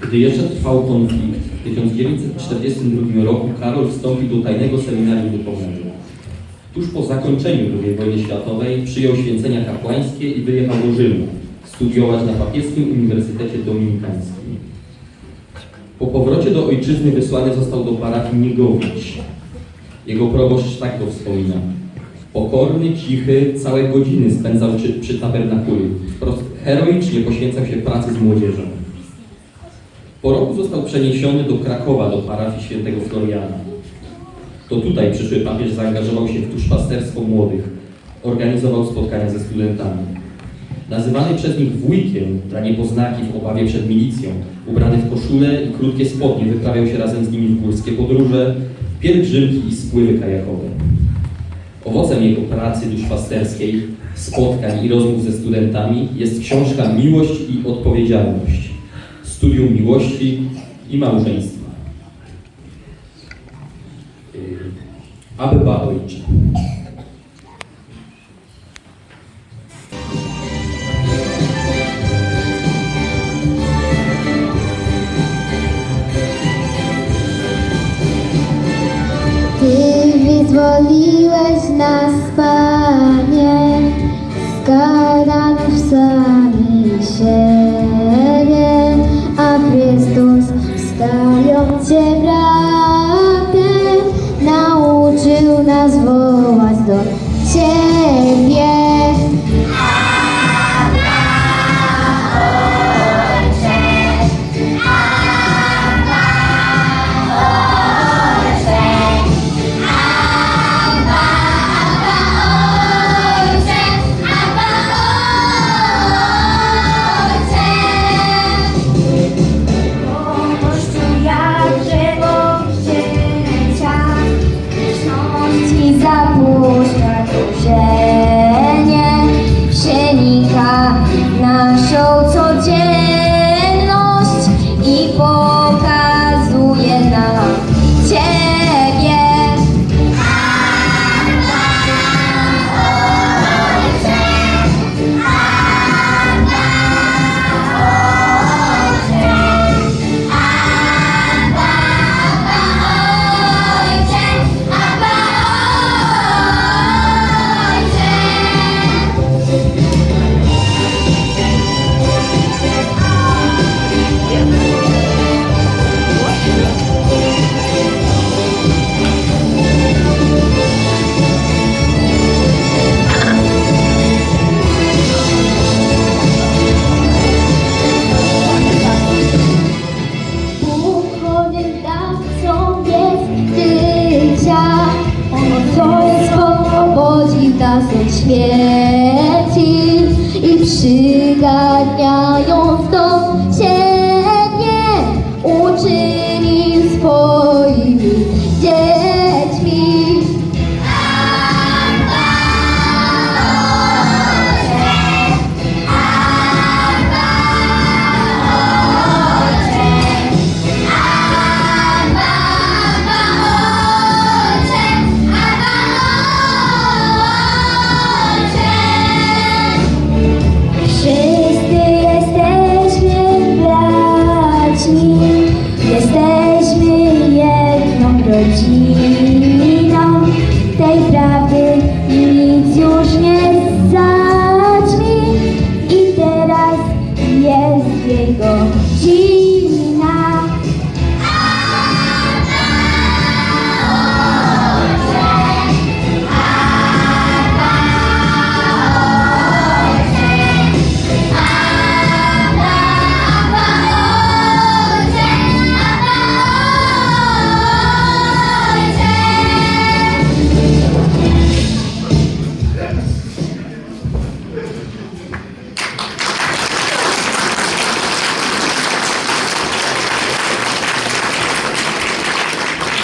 Gdy jeszcze trwał konflikt, w 1942 roku Karol wstąpił do tajnego seminarium duchownego. Tuż po zakończeniu II wojny światowej przyjął święcenia kapłańskie i wyjechał do Rzymu studiować na papieskim Uniwersytecie Dominikańskim. Po powrocie do ojczyzny wysłany został do parafii Niegowicz. Jego proboszcz tak go wspomina. Pokorny, cichy, całe godziny spędzał przy, przy. Wprost heroicznie poświęcał się pracy z młodzieżą. Po roku został przeniesiony do Krakowa, do parafii świętego Floriana. To tutaj przyszły papież zaangażował się w duszpasterstwo młodych. Organizował spotkania ze studentami. Nazywany przez nich wujkiem dla niepoznaki w obawie przed milicją, ubrany w koszulę i krótkie spodnie, wyprawiał się razem z nimi w górskie podróże, pielgrzymki i spływy kajakowe. Owocem jego pracy duszpasterskiej, spotkań i rozmów ze studentami jest książka Miłość i Odpowiedzialność. Studium miłości i małżeństwa. Yy, Abba Ojcze. Ty wyzwoliłeś nas, Panie, nauczył nas wołać od śmierci i przyganiając do Jesus.